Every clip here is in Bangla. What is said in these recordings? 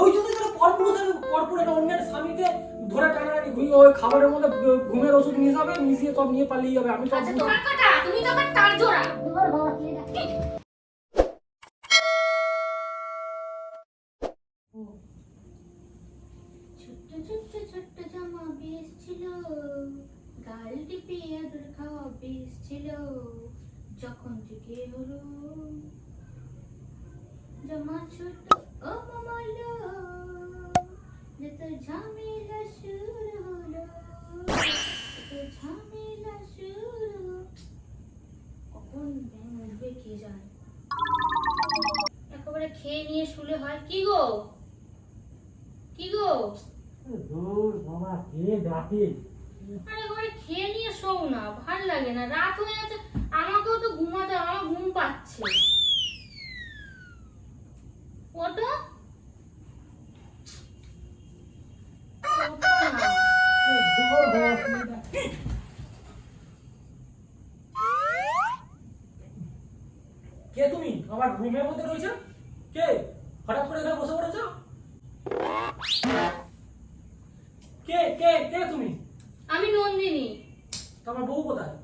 ওই জন্য তারা পরপুর একটা অন্যের স্বামীকে ধরে টানাটানি ঘুমিয়ে ওই খাবারের মধ্যে ঘুমের ওষুধ মিশাবে মিশিয়ে সব নিয়ে পালিয়ে যাবে। আমি আচ্ছা তোমার কাটা তুমি তো আমার তার জোড়া। ছোট্ট ছোট্ট ছোট্ট জামা বেশ ছিল। গাল টিপে আদর খাওয়া বেশ ছিল। যখন থেকে হলো। জামা ছোট ঝামেলা শুরু হলো। ঝামেলা শুরু কখন ব্যাং উঠবে কে জানে? একেবারে খেয়ে নিয়ে শুলে হয় কি গো? কি গো? দূর বাবা কে ডাকে? আরে একেবারে খেয়ে নিয়ে শোও না ভালো লাগে না। রাত হয়ে যাচ্ছে আমাকেও তো ঘুমাতে হবে, আমার ঘুম পাচ্ছে ওটো ওঠো না। দূর বাবা কে ডাকে কে তুমি আমার রুমের মধ্যে রয়েছে? কে? হঠাৎ করে এখানে বসে পড়েছো? কে? কে? কে তুমি? আমি নন্দিনী। তোমার বউ কোথায়?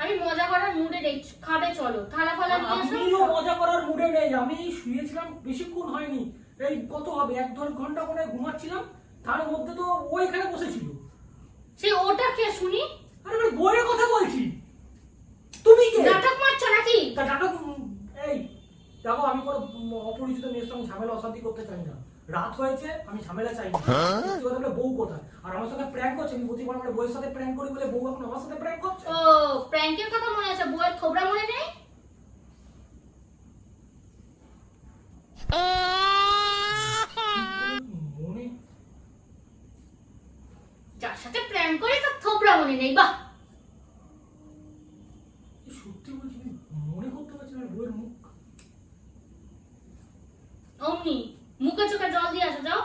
আমি মজা করার মুডে নেই। খাবে চলো। থালা ফালা নিয়ে এসো। আমিও মজা করার মুডে নেই। আমি শুয়েছিলাম বেশিক্ষণ হয়নি। এই কত হবে এক দেড় ঘণ্টা করে ঘুমাচ্ছিলাম। তার মধ্যে তো ও এখানে বসেছিল। সে ওটা কে শুনি? আরে আমি বইয়ের কথা বলছি। তুমি কে? নাটক মারছো নাকি? তা নাটক এই দেখো আমি কোনো অপরিচিত মেয়ের সঙ্গে ঝামেলা অশান্তি করতে চাই না। রাত হয়েছে আমি ঝামেলা চাই না। কথা বলে বউ কোথায়? আর আমার সঙ্গে প্র্যাঙ্ক করছে? আমি প্রতিবার আমার বউয়ের সাথে প্র্যাঙ্ক করি বলে বউ এখন আমার সাথে প্র্যাঙ্ক করছে? ও প্র্যাঙ্কের কথা মনে আছে? বউয়ের থোবরা মনে নেই? যার সাথে প্র্যাঙ্ক করে তার থোবরা মনে নেই বাহ সত্যি বলছি আমি মনে করতে পারছি না বউয়ের মুখ অমনি মুখে চোখে জল দিয়ে আসো যাও।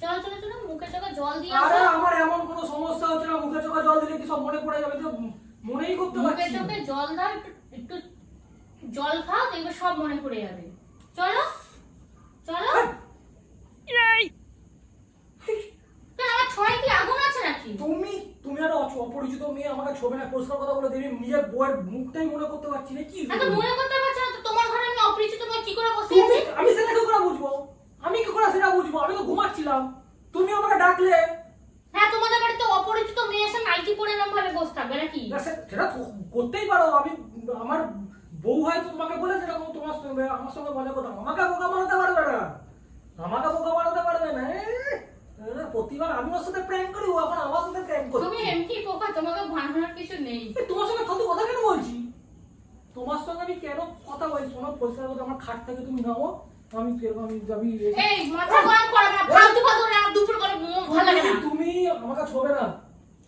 চলো চলো চলো মুখে চোখে জল দিয়ে আরে আমার এমন কোনো সমস্যা হচ্ছে না মুখে চোখে জল দিলে কি সব মনে পড়ে যাবে? তো মনেই করতে পারছি না। চোখে জল দাও একটু একটু জল খাও দেখবে সব মনে পড়ে যাবে। চলো চলো। আমার ছয় কি আগুন আছে নাকি? তুমি তুমি অচ- অপরিচিত মেয়ে আমাকে ছবে না পরিষ্কার কথা বলে দেবে নিজের বউয়ের মুখটাই মনে করতে পারছি না কি মনে করতে পারছ না তো তোমার ঘরে আমি অপরিচিত মেয়ে কি করে বসে তুমি আছি আমি সেটা কি করে বুঝব আমি কি করে সেটা বুঝব আমি তো ঘুমাচ্ছিলাম তুমি আমাকে ডাকলে? হ্যাঁ তোমাদের বাড়িতে অপরিচিত মেয়ে এসে নাইটি পরে এরকম ভাবে বসে থাকবে নাকি? না, সেটা করতেই পারো। আমি আমার বউ হয়তো তোমাকে বলেছে এরকম তোমার সঙ্গে আমার সঙ্গে মজা করতাম আমাকে বোকা বানাতে পারবে না। আমাকে বোকা বানাতে পারবে না। প্রতিবার আমি ওর সাথে প্র্যাঙ্ক করি ও এখন আমার সাথে প্র্যাঙ্ক তুমি এমনি পোকা তোমাকে ভাঙানোর কিছু নেই। তোমার সঙ্গে ফালতু কথা কেন বলছি? তোমার সঙ্গে আমি কেন কথা বলছি? শোনো পরিষ্কার কথা আমার খাট থেকে তুমি নাও। আমি ফেরবো আমি এই মাথা গরম করে না ফালতু ফালতু রাত দুপুর করে ভালো লাগে না। তুমি- আমাকে ছবে না।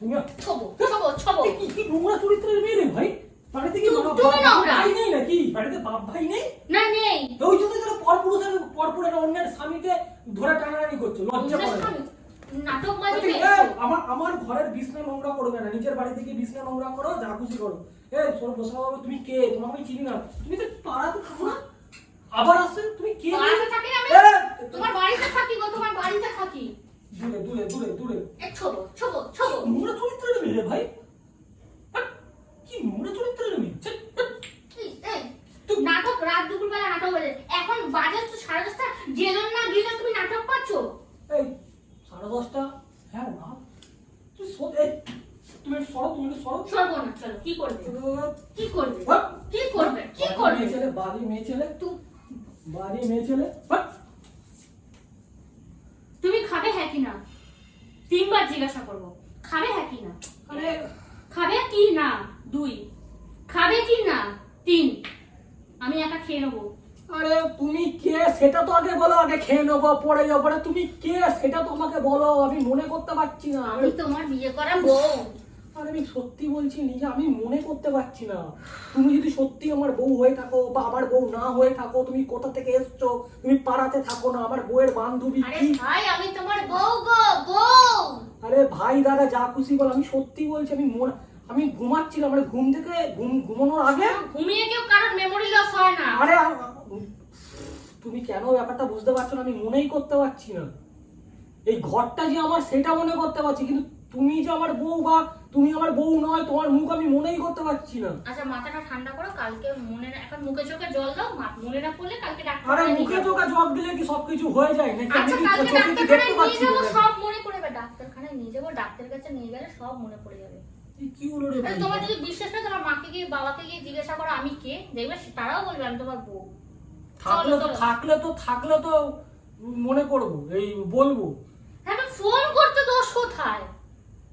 তুমি ছবো ছবো ছবো। কি কি নোংরা চরিত্রের মেয়ে রে ভাই? বাড়িতে কি তুমি- নোংরা। ভাই নেই নাকি? বাড়িতে বাপ ভাই নেই? না নেই। ওই জন্য তারা পরপুরুষের পরপুর একটা অন্যের স্বামীকে ধরে টানাটানি করছে লজ্জা করে। নাটক বাজি আমার আমার ঘরের বিছনা নোংরা করবে না নিজের বাড়ি থেকে বিছনা নোংরা করো যা খুশি করো। এই সর বসা তুমি কে? তোমাকে চিনি না। তুমি তো পাড়াতে থাকো না? আবার আসছে? তুমি কে? বাড়িতে থাকি না আমি তোমার বাড়িতে থাকি গো তোমার বাড়িতে থাকি। দূরে দূরে দূরে দূরে। এ ছবো ছবো ছবো। নোংরা চরিত্রের মেয়ে রে ভাই? কি নোংরা চরিত্রের মেয়ে? নাটক রাত দুপুর বেলা নাটক বাজে এখন বাজে তো সাড়ে দশটা। জেলন না গেলে তুমি নাটক পাচ্ছ? এই সাড়ে দশটা? হ্যাঁ না তুই সর এই, তুমি সরো তুমি সরো। সরবো না চলো কি করবে? কি করবে। কি করবে? কি করবে মেয়ে ছেলে বাড়ি মেয়ে ছেলে। তু- বাড়ি মেয়ে ছেলে? তুমি খাবে হ্যাঁ কি না? তিনবার জিজ্ঞাসা করব। খাবে হ্যাঁ কি না? আরে খাবে কি না? দুই। খাবে কি না? তিন। আমি একা খেয়ে নেব। আরে তুমি কে? সেটা তো আগে বলো আগে খেয়ে নেব পরে যাব। তুমি কে? সেটা তো আমাকে বলো আমি মনে করতে পারছি না। আমি তোমার বিয়ে করা বউ। আরে আমি সত্যি বলছি নিজে আমি মনে করতে পারছি না। তুমি যদি সত্যি আমার বউ হয়ে থাকো বা আমার বউ না হয়ে থাকো তুমি কোথা থেকে এসছো? তুমি পাড়াতে থাকো না আমার বউয়ের বান্ধবী কি? ভাই আমি তোমার বউ গো বউ! আরে ভাই দাদা যা খুশি বল আমি সত্যি বলছি আমি মনে- আমি ঘুমাচ্ছিলাম মানে ঘুম থেকে ঘুম ঘুমানোর আগে ঘুমিয়ে কেউ কারোর মেমোরি লস হয় না। আরে তুমি কেন ব্যাপারটা বুঝতে পারছ না? আমি মনেই করতে পারছি না। এই ঘরটা যে আমার সেটা মনে করতে পারছি কিন্তু তুমি যে আমার বউ বা তুমি আমার বউ নয় তোমার মুখ আমি মনেই করতে পারছি না। আচ্ছা মাথাটা ঠান্ডা করো কালকে মনে না- এখন মুখে চোখে জল দাও মনে না পড়লে কালকে ডাক্তার আরে মুখে চোখে জব দিলে কি সবকিছু হয়ে যায়? নাকি আমি আচ্ছা কালকে দেখতে ডাক্তারখানায় নিয়ে পাচ্ছি যাব না? সব মনে পড়ে যাবে ডাক্তারখানায় নিয়ে যাব ডাক্তারের কাছে নিয়ে গেলে সব মনে পড়ে যাবে। কি হলো রে তোমার যদি বিশ্বাস হয় তোমার মাকে গিয়ে বাবাকে গিয়ে জিজ্ঞাসা করো আমি কে? দেখবে তারাও বলবে আমি তোমার বউ। থাকলে তো। থাকলে তো থাকলে তো মনে করব এই বলব। হ্যাঁ ফোন করতে দোষ কোথায়?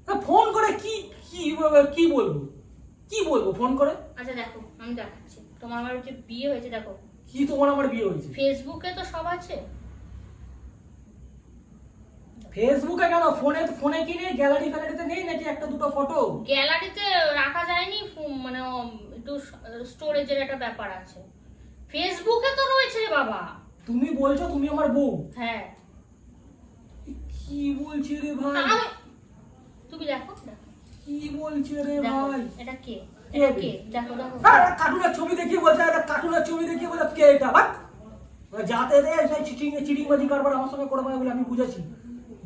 তা ফোন করে কি কি কি বলব? কি বলব ফোন করে? আচ্ছা দেখো আমি দেখাচ্ছি। তোমার আমার যে বিয়ে হয়েছে দেখো। কি তোমার আমার বিয়ে হয়েছে? ফেসবুকে তো সব আছে। ফেসবুকে কেন? ফোনে ফোনে কি নেই? গ্যালারি ফ্যালারিতে নেই নাকি একটা দুটো ফটো গ্যালারিতে রাখা যায়নি মানে একটু স্টোরেজের একটা ব্যাপার আছে। ফেসবুকে তো রয়েছে রে বাবা। তুমি বলছো তুমি আমার বউ? হ্যাঁ। কি বলছে রে ভাই? তুমি দেখো দেখো। কি বলছে রে ভাই? এটা কে? এটা কে? দেখো দেখো। কার্টুনের ছবি দেখিয়ে বলছে এটা কার্টুনের ছবি দেখিয়ে বলে কে এটা? ভাই যাতে রে সেই চিটিং চিটিং বাজি কারবার আমার সঙ্গে করে বলে আমি বুঝেছি।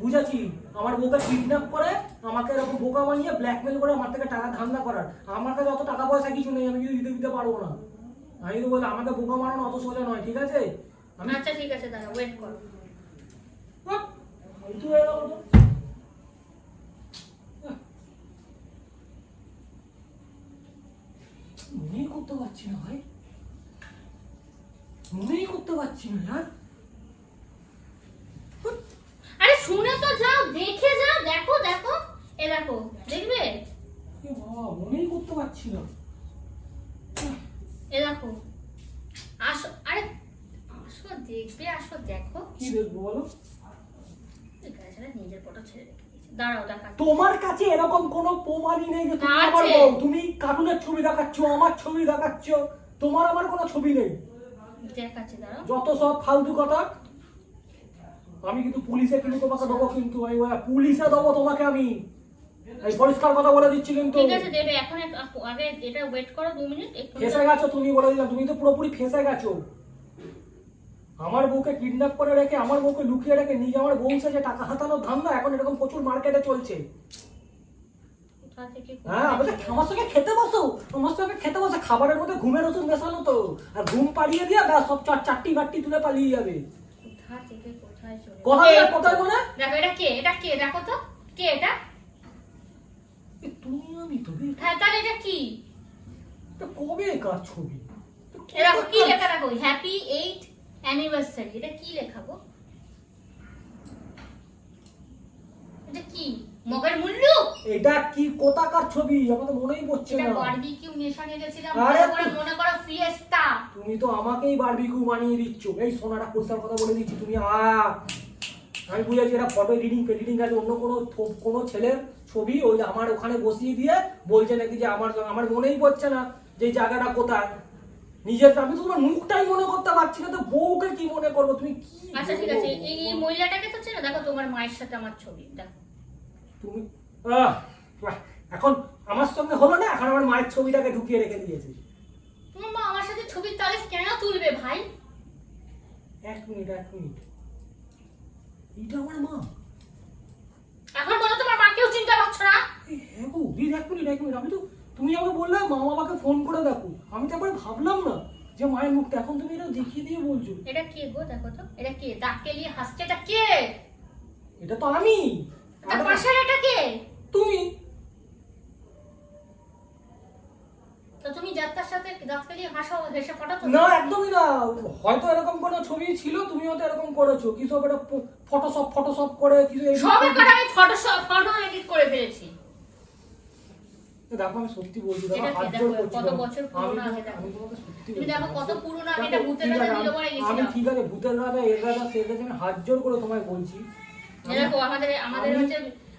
বুঝেছি? আমার বউকে কিডন্যাপ করে আমাকে এরকম বোকা বানিয়ে ব্ল্যাকমেল করে আমার থেকে টাকা ধান্দা করার। আমার কাছে অত টাকা পয়সা কিছু নেই আমি কিছু দিতে দিতে পারব না। আমি তো বলি আমাকে বোকা মারানো অত সোজা নয় ঠিক আছে? আচ্ছা ঠিক আছে দাঁড়া ওয়েট করো হয়ে গেল তো। আহ। মনেই করতে পারছি না ভাই মনেই করতে পারছি না আর আরে শুনে তো যাও দেখে যাও দেখো দেখো। এ দেখো দেখবে? মনেই করতে পারছি না এ দেখো আসো আরে আসো দেখবে আসো দেখো কি দেখব বলো এখানে ছেড়ে নিজের ফটো ছেড়ে রেখে দিয়েছে। দাঁড়াও তোমার কাছে এরকম কোনো প্রমাণই নেই যে তুমি আমার আছে। বউ তুমি কার্টুনের ছবি দেখাচ্ছ আমার ছবি দেখাচ্ছ তোমার আমার কোনো ছবি নেই। দেখাচ্ছে দাঁড়াও। যত সব ফালতু কথা আমি কিন্তু পুলিশে কিন্তু তোমাকে দেবো কিন্তু ওই পুলিশে দেবো তোমাকে আমি। এই পরিষ্কার কথা বলে দিচ্ছি কিন্তু। ঠিক আছে দেবে এখন এক- আগে এটা ওয়েট করো দু মিনিট একটু ফেসে গেছো তুমি বলে দিলাম তুমি তো পুরোপুরি ফেসে গেছো। আমার বউকে কিডন্যাপ করে রেখে আমার বউকে লুকিয়ে রেখে নিজে আমার বউ যে টাকা হাতানোর ধান্দা এখন এরকম প্রচুর মার্কেটে চলছে। হ্যাঁ আমার সঙ্গে খেতে বসো আমার সঙ্গে খেতে বসো খাবারের মধ্যে ঘুমের ওষুধ মেশানো তো আর ঘুম পাড়িয়ে দিয়ে ব্যাস সব চার চারটি বাট্টি তুলে পালিয়ে যাবে। কোথায় কোথায় এই, মানে দেখো এটা কে? এটা কে? দেখো তো কে এটা? তুমি আমি তো। হ্যাঁ তাহলে এটা কি? কবে কার ছবি? এ দেখো কি লেখা দেখো হ্যাপি এইট অ্যানিভার্সারি এটা কি লেখা গো এটা কি? মগের মূল্য এটা কি কোথাকার ছবি? আমাদের মনেই পড়ছে এটা বারবিকিউ নেশনে গেছিলাম আরে মনে করো মনে করো ফিয়েস্তা তুমি তো আমাকেই বারবিকিউ বানিয়ে দিচ্ছ। এই সোনাটা পরিষ্কার কথা বলে দিচ্ছি তুমি আ। আমি বুঝেছি এটা ফটো এডিটিং এডিটিং আছে অন্য কোনো কোনো ছেলের ছবি ওই আমার ওখানে বসিয়ে দিয়ে বলছে নাকি যে আমার আমার মনেই পড়ছে না যে জায়গাটা কোথায়। নিজের আমি তো তোমার মুখটাই মনে করতে পারছি না তো বউকে কি মনে করব? তুমি কি আচ্ছা ঠিক আছে এই মহিলাটাকে তো চেনো দেখো তোমার মায়ের সাথে আমার ছবি দেখো। তুমি এখন আমার সঙ্গে হলো না? এখন আমার মায়ের ছবিটাকে ঢুকিয়ে রেখে দিয়েছে তোমার মা আমার সাথে ছবির তালিশ কেন তুলবে ভাই? এক মিনিট এক মিনিট। এটা আমার মা। এখন বলো তোমার মাকেও চিনতে পারছ না? হ্যাঁ গো এক মিনিট এক মিনিট। আমি তো তুমি আমাকে বললে মা বাবাকে ফোন করে দেখো। আমি তো একবার ভাবলাম না যে মায়ের মুখটা। এখন তুমি এটা দেখিয়ে দিয়ে বলছো। এটা কে গো? দেখো তো। এটা কে? দাঁত কেলিয়ে হাসছে? এটা কে? এটা তো আমি। তার পাশের এটা কে? তুমি। তো তুমি যাত্রার সাথে দাঁত কেলিয়ে হাসো হেসে ফটো না একদমই না। হয়তো এরকম কোনো ছবি ছিল তুমি হয়তো এরকম করেছ। কি সব এটা ফটোশপ ফটোশপ করে কিছু সবে করে- করে আমি ফটো ফটো এডিট করে ফেলেছি। দেখো আমি সত্যি বলছি দেখো হাত জোর করছি কত বছর পুরনো আমি তোমাকে সত্যি তুমি দেখো কত পুরনো আমি এটা ভূতের ঠিক রাজা আছে, নীলমণি আমি- আমি ঠিক আছে ভূতের রাজা এর রাজা সে রাজা আমি হাত জোর করে তোমায় বলছি। দেখো আমাদের আমাদের আমি- হচ্ছে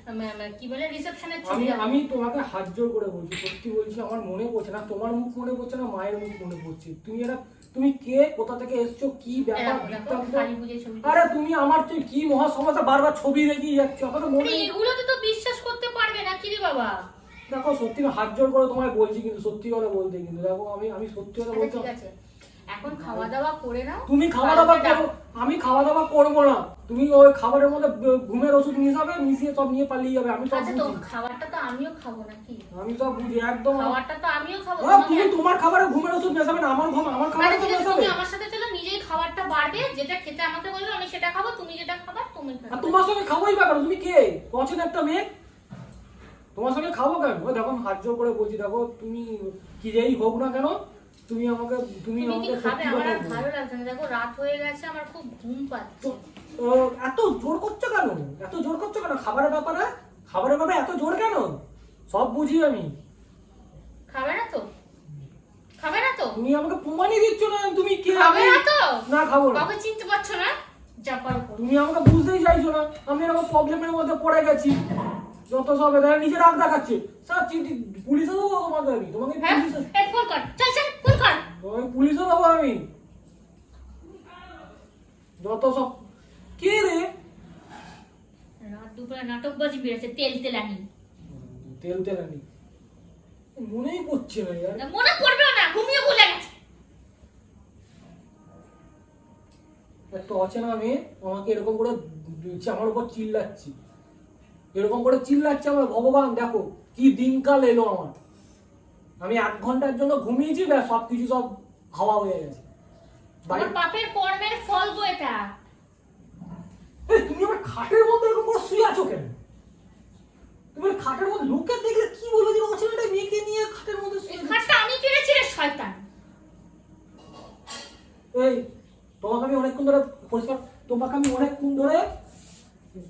উম, উম, কি বলে রিসেপশনের ছবি আমি তোমাকে হাত জোর করে বলছি সত্যি বলছি আমার মনে পড়ছে না তোমার মুখ মনে পড়ছে না মায়ের মুখ মনে পড়ছে। তুমি এটা তুমি কে? কোথা থেকে এসছো? কি ব্যাপার? আরে তুমি আমার তুই কি মহা সমস্যা বারবার ছবি দেখিয়ে যাচ্ছ? আমার মনে আরে এগুলোতে তো বিশ্বাস করতে পারবে না কি রে বাবা? দেখো সত্যি হাত জোর করে তোমায় বলছি কিন্তু সত্যি কথা বলতে কিন্তু। দেখো আমি আমি সত্যি কথা আচ্ছা বলছি এখন খাওয়া দাওয়া করে নাও তুমি খাওয়া দাওয়া করো। আমি খাওয়া দাওয়া করব না। তুমি ওই খাবারের মধ্যে ঘুমের ওষুধ মিশাবে মিশিয়ে সব নিয়ে পালিয়ে যাবে। আমি সব আচ্ছা বুঝি। খাবারটা তো আমিও খাব নাকি? আমি সব বুঝি একদম খাবারটা তো আমিও খাব তোমাকে তুমি তোমার খাবারে ঘুমের ওষুধ মেশাবে না আমার ঘুম আমার খাবারে আচ্ছা তো মেশাবে। তুমি আমার সাথে চলো নিজেই খাবারটা বাড়বে যেটা খেতে আমাকে বলল আমি সেটা খাব তুমি যেটা খাবার তুমি খাবে। তোমার সঙ্গে খাবোই ব্যাপার তুমি কে? পছন্দ একটা মেয়ে? তোমার সঙ্গে খাব কেন? ও দেখো হাত জোর করে বলছি দেখো তুমি কি যেই হোক না কেন তুমি আমাকে তুমি আমাকে খাবে? সত্যি আমার কথা বলো। ভালো লাগছে না। দেখো রাত হয়ে গেছে আমার খুব ঘুম পাচ্ছে। তো, এত জোর করছ কেন? এত জোর করছ কেন? খাবারের ব্যাপারে? খাবারের ব্যাপারে এত জোর কেন? সব বুঝি আমি। খাবে না তো? খাবে না তো? তুমি আমাকে প্রমাণই দিচ্ছ না তুমি কে খাবে না তো? না খাব না। কাউকে চিনতে পারছ না? যা পারো তুমি আমাকে বুঝতেই চাইছো না। আমি এরকম প্রবলেমের মধ্যে পড়ে গেছি। যত সব এদের নিজে রাগ দেখাচ্ছে। স্যার চিঠি পুলিশে দেবো তোমাকে আমি। তোমাকে হ্যাঁ? পুলিশে ফোন কর। চল চল ফোন কর। তোমাকে পুলিশে দেবো আমি। যত সব কে রে? রাত দুপুরে নাটক বাজি বেড়েছে তেল তেলানি। তেল তেলানি। মনেই পড়ছে না ইয়ার মনে পড়বে না ঘুমিয়ে ভুলে গেছে। একটা অচেনা মেয়ে আমাকে এরকম করে দিচ্ছে, আমার উপর চিল্লাচ্ছে। এরকম করে চিল্লাচ্ছে আমার ভগবান দেখো কি দিনকাল এলো আমার। আমি এক ঘণ্টার জন্য ঘুমিয়েছি ব্যাস সব কিছু সব হাওয়া হয়ে গেছে। পাপের কর্মের ফল গো এটা। তুমি আমার খাটের মধ্যে এরকম করে শুয়ে আছো কেন? তুমি খাটের মধ্যে লোকে দেখলে কি বলবে যে অচেনাটা মেয়েকে নিয়ে খাটের মধ্যে শুয়ে খাটটা আমি কিনেছি রে শয়তান। এই তোমাকে আমি অনেকক্ষণ ধরে পরিষ্কার তোমাকে আমি অনেকক্ষণ ধরে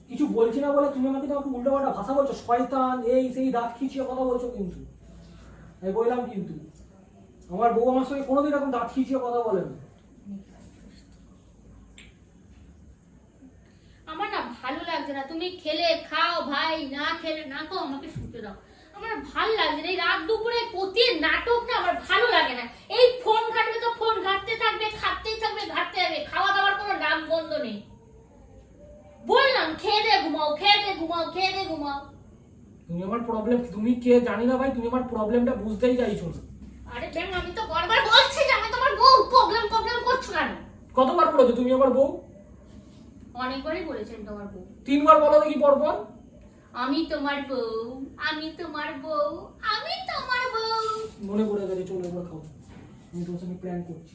কিছু বলছি না বলে তুমি আমাকে তোমাকে উল্টো পাল্টা ভাষা বলছো, শয়তান, এই, সেই, দাঁত খিচিয়ে কথা বলছো কিন্তু। আমি বললাম কিন্তু, আমার বউ আমার সঙ্গে কোনোদিন এরকম দাঁত খিচিয়ে কথা বলে না। আমার না ভালো লাগছে না। তুমি খেলে খাও ভাই, না খেলে না খাও, আমাকে শুতে দাও। আমার ভালো লাগছে না। এই রাত দুপুরে প্রতি নাটক না আমার ভালো লাগে না। এই ফোন ঘাটবে তো ফোন ঘাটতে থাকবে, খাটতেই থাকবে, ঘাটতে থাকবে। খাওয়া দাওয়ার কোনো নাম বন্ধ নেই। খেয়ে দে ঘুমাও খেয়ে দে ঘুমাও খেয়ে দে ঘুমাও। তুমি আমার প্রবলেম তুমি কে জানি না ভাই তুমি আমার প্রবলেমটা বুঝতেই চাইছো না। আরে ব্যাং আমি তো বারবার বলছি যে আমি তোমার বউ প্রবলেম প্রবলেম করছ কেন? কতবার বলেছ তুমি আমার বউ? অনেকবারই বলেছেন তোমার বউ। তিনবার বলো দেখি পরপর। আমি তোমার বউ আমি তোমার বউ আমি তোমার বউ। মনে পড়ে গেছে চলো এবার খাও। আমি তোমার সঙ্গে প্ল্যান করছি।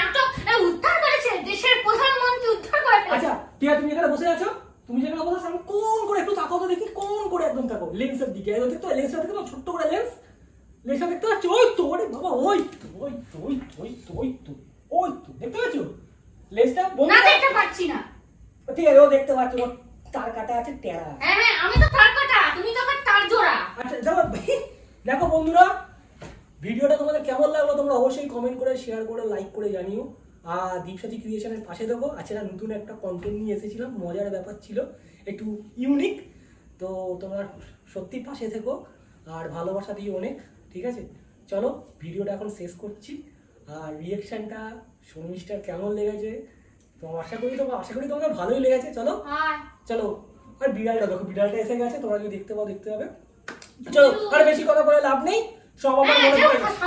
নাটক উদ্ধার করেছে দেশের প্রধানমন্ত্রী উদ্ধার করে আচ্ছা ঠিক তুমি এখানে বসে আছো? তুমি যেখানে বসে আছো কোন করে একটু তাকাও তো দেখি কোন করে একদম তাকাও। লেন্সের দিকে এই দেখতে লেন্সটা দেখতে? ছোট্ট করে লেন্স লেন্সটা দেখতে পাচ্ছ? ওই তো ওরে বাবা ওই তো ওই তো ওই তো ওই তো ওই তো ওই তো দেখতে পাচ্ছ? লেন্সটা না দেখতে পাচ্ছি না। ঠিক আছে ও দেখতে পাচ্ছ তার কাটা আছে টেরা। হ্যাঁ হ্যাঁ আমি তো তার কাটা তুমি তো আবার তার জোড়া। আচ্ছা দেখো বন্ধুরা ভিডিওটা তোমাদের কেমন লাগল তোমরা অবশ্যই কমেন্ট করে শেয়ার করে লাইক করে জানিও। আর দীপসাথী ক্রিয়েশনের পাশে দেখো আজকে নতুন একটা কন্টেন্ট নিয়ে এসেছিলাম মজার ব্যাপার ছিল একটু ইউনিক তো তোমরা সত্যি পাশে থেকো আর ভালোবাসা দিও অনেক ঠিক আছে? চলো ভিডিওটা এখন শেষ করছি। আর রিয়েকশনটা শর্মিষ্ঠার কেমন লেগেছে? তো আশা করি তোমার আশা করি তোমাদের ভালোই লেগেছে চলো। চলো আর বিড়ালটা দেখো বিড়ালটা এসে গেছে তোমরা যদি দেখতে পাও দেখতে পাবে। চলো আর বেশি কথা বলে লাভ নেই। সব আমার মনে পড়ে গেছে।